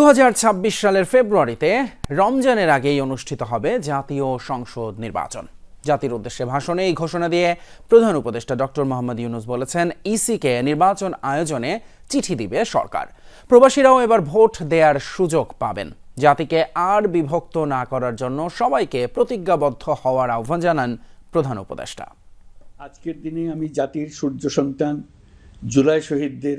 দু হাজার ছাব্বিশ সালের ফেব্রুয়ারিতে রমজানের আগেই অনুষ্ঠিত হবে জাতীয় সংসদ নির্বাচন। জাতির উদ্দেশ্যে ভাষণে এই ঘোষণা দিয়ে প্রধান উপদেষ্টা ডক্টর মোহাম্মদ ইউনুস বলেছেন, ইসিকে নির্বাচন আয়োজনে চিঠি দিবে সরকার। প্রবাসীরাও এবার ভোট দেওয়ার সুযোগ পাবেন। জাতিকে আর বিভক্ত না করার জন্য সবাইকে প্রতিজ্ঞাবদ্ধ হওয়ার আহ্বান জানান প্রধান উপদেষ্টা। আজকের দিনে আমি জাতির সূর্য সন্তান জুলাই শহীদদের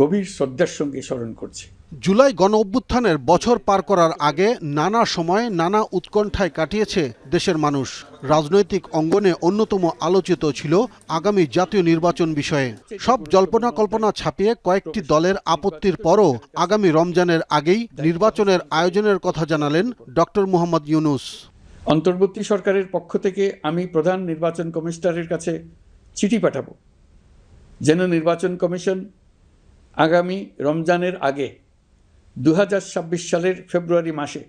গভীর শ্রদ্ধার সঙ্গে স্মরণ করছি। জুলাই গণ অভ্যুত্থানের বছর পার করার আগে নানা সময়ে নানা উৎকণ্ঠায় কাটিয়েছে দেশের মানুষ। রাজনৈতিক অঙ্গনে অন্যতম আলোচিত ছিল আগামী জাতীয় নির্বাচন বিষয়ে। সব জল্পনা কল্পনা ছাপিয়ে কয়েকটি দলের আপত্তির পরও আগামী রমজানের আগেই নির্বাচনের আয়োজনের কথা জানালেন ডক্টর মোহাম্মদ ইউনুস। অন্তর্বর্তী সরকারের পক্ষ থেকে আমি প্রধান নির্বাচন কমিশনারের কাছে চিঠি পাঠাবো। যেন নির্বাচন কমিশন আগামী রমজানের আগে দু হাজার ছাব্বিশ সালের ফেব্রুয়ারি মাসে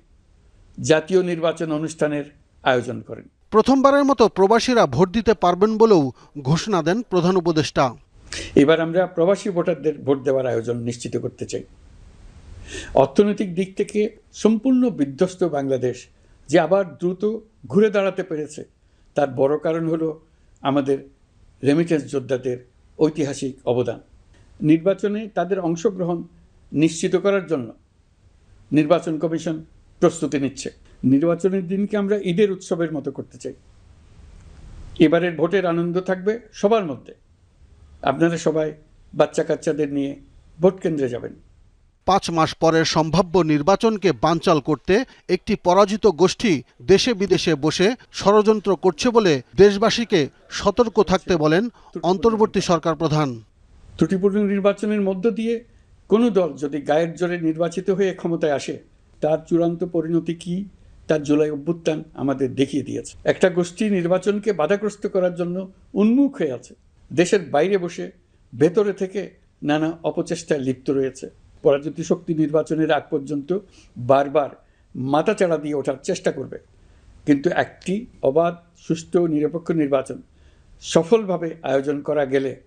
জাতীয় নির্বাচন অনুষ্ঠানের আয়োজন করেন। প্রথমবারের মতো প্রবাসীরা ভোট দিতে পারবেন বলেও ঘোষণা দেন প্রধান উপদেষ্টা। এবার আমরা প্রবাসী ভোটারদের ভোট দেওয়ার আয়োজন নিশ্চিত করতে চাই। অর্থনৈতিক দিক থেকে সম্পূর্ণ বিধ্বস্ত বাংলাদেশ যে আবার দ্রুত ঘুরে দাঁড়াতে পেরেছে তার বড় কারণ হলো আমাদের রেমিটেন্স যোদ্ধাদের ঐতিহাসিক অবদান। নির্বাচনে তাদের অংশগ্রহণ নিশ্চিত করার জন্য নির্বাচন কমিশন প্রস্তুতি নিচ্ছে। নির্বাচনের দিনকে আমরা ঈদের উৎসবের মতো করতে চাই। এবারের ভোটের আনন্দ থাকবে সবার মধ্যে। আপনারা সবাই বাচ্চা কাচ্চাদের নিয়ে ভোট কেন্দ্রে যাবেন। পাঁচ মাস পরের সম্ভাব্য নির্বাচনকে বানচাল করতে একটি পরাজিত গোষ্ঠী দেশে বিদেশে বসে ষড়যন্ত্র করছে বলে দেশবাসীকে সতর্ক থাকতে বলেন অন্তর্বর্তী সরকার প্রধান। ত্রুটিপূর্ণ নির্বাচনের মধ্য দিয়ে কোনো দল যদি গায়ের জোরে নির্বাচিত হয়ে ক্ষমতায় আসে, তার চূড়ান্ত পরিণতি কী? তার জুলাই অভ্যুত্থান আমাদের দেখিয়ে দিয়েছে। একটা গোষ্ঠী নির্বাচনকে বাধাগ্রস্ত করার জন্য উন্মুখ হয়ে আছে। দেশের বাইরে বসে ভেতরে থেকে নানা অপচেষ্টায় লিপ্ত রয়েছে। পরাজিত শক্তি নির্বাচনের আগ পর্যন্ত বারবার মাথাচাড়া দিয়ে ওঠার চেষ্টা করবে। কিন্তু একটি অবাধ, সুষ্ঠু নিরপেক্ষ নির্বাচন সফলভাবে আয়োজন করা গেলে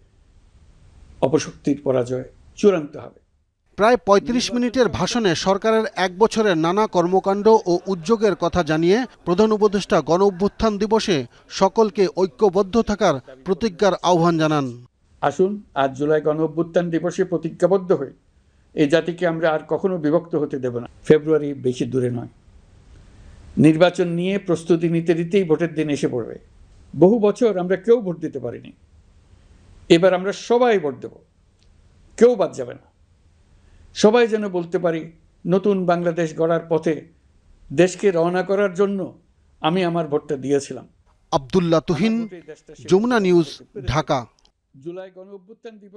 অপশক্তির পরাজয় চূড়ান্ত হবে। প্রায় ৩৫ মিনিটের ভাষণে সরকারের এক বছরের নানা কর্মকাণ্ড ও উদ্যোগের কথা জানিয়ে প্রধান উপদেষ্টা গণ অভ্যুত্থান দিবসে সকলকে ঐক্যবদ্ধ থাকার প্রতিজ্ঞার আহ্বান জানান। আসুন, আজ জুলাই গণ অভ্যুত্থান দিবসে প্রতিজ্ঞাবদ্ধ হই। এই জাতিকে আমরা আর কখনো বিভক্ত হতে দেব না। ফেব্রুয়ারি বেশি দূরে নয়। নির্বাচন নিয়ে প্রস্তুতি নিতে নিতেই ভোটের দিন এসে পড়বে। বহু বছর আমরা কেউ ভোট দিতে পারিনি। এবার আমরা সবাই ভোট দেব। কেউ বাদ যাবে না। সবাই যেন বলতে পারি নতুন বাংলাদেশ গড়ার পথে দেশকে রওনা করার জন্য আমি আমার ভোটটা দিয়েছিলাম। আবদুল্লাহ তুহিন যমুনা নিউজ ঢাকা। জুলাই গণ অভ্যুত্থান দিবস